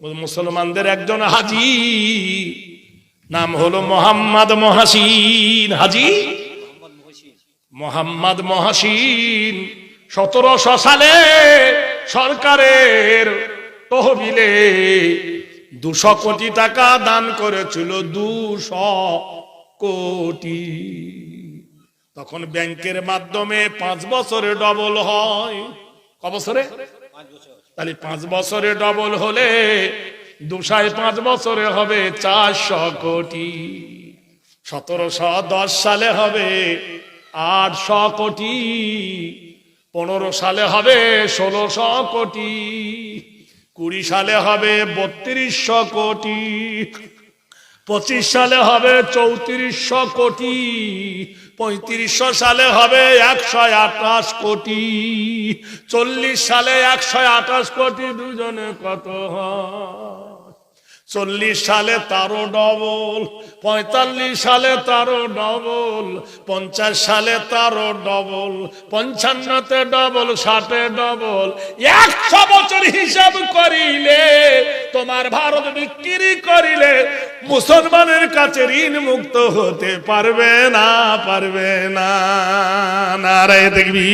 মুসলমানদের একজন হাজি, নাম হলো মোহাম্মদ মহাসিন। হাজি? মোহাম্মদ মহাসিন, সতেরোশো সালে সরকারের তহবিলে দুশো কোটি টাকা দান করেছিল, দুশো কোটি। তখন ব্যাংকের মাধ্যমে পাঁচ বছরে ডবল হয়। বছরে? তাহলে পাঁচ বছরে ডবল হলে দুশায় পাঁচ বছরে হবে চারশো কোটি। সতেরোশো দশ সালে হবে আটশো কোটি। পনেরো সালে হবে ষোলোশো কোটি। কুড়ি সালে হবে বত্রিশশো কোটি। পঁচিশ সালে হবে চৌত্রিশশো কোটি, পঁয়ত্রিশশো সালে হবে একশো আঠাশ কোটি, চল্লিশ সালে একশো আঠাশ কোটি দুজনে কত চল্লিশ সালে তারও ডবল, পঁয়তাল্লিশ সালে তারও ডবল, পঞ্চাশ সালে তারও ডবল, পঞ্চান্নতে ডবল, ষাটে ডবল, একশো বছর হিসাব করিলে তোমার ভারত বিক্রি করিলে মুসলমানের কাছে ঋণ মুক্ত হতে পারবে না পারবে না। নারায় দেখবি।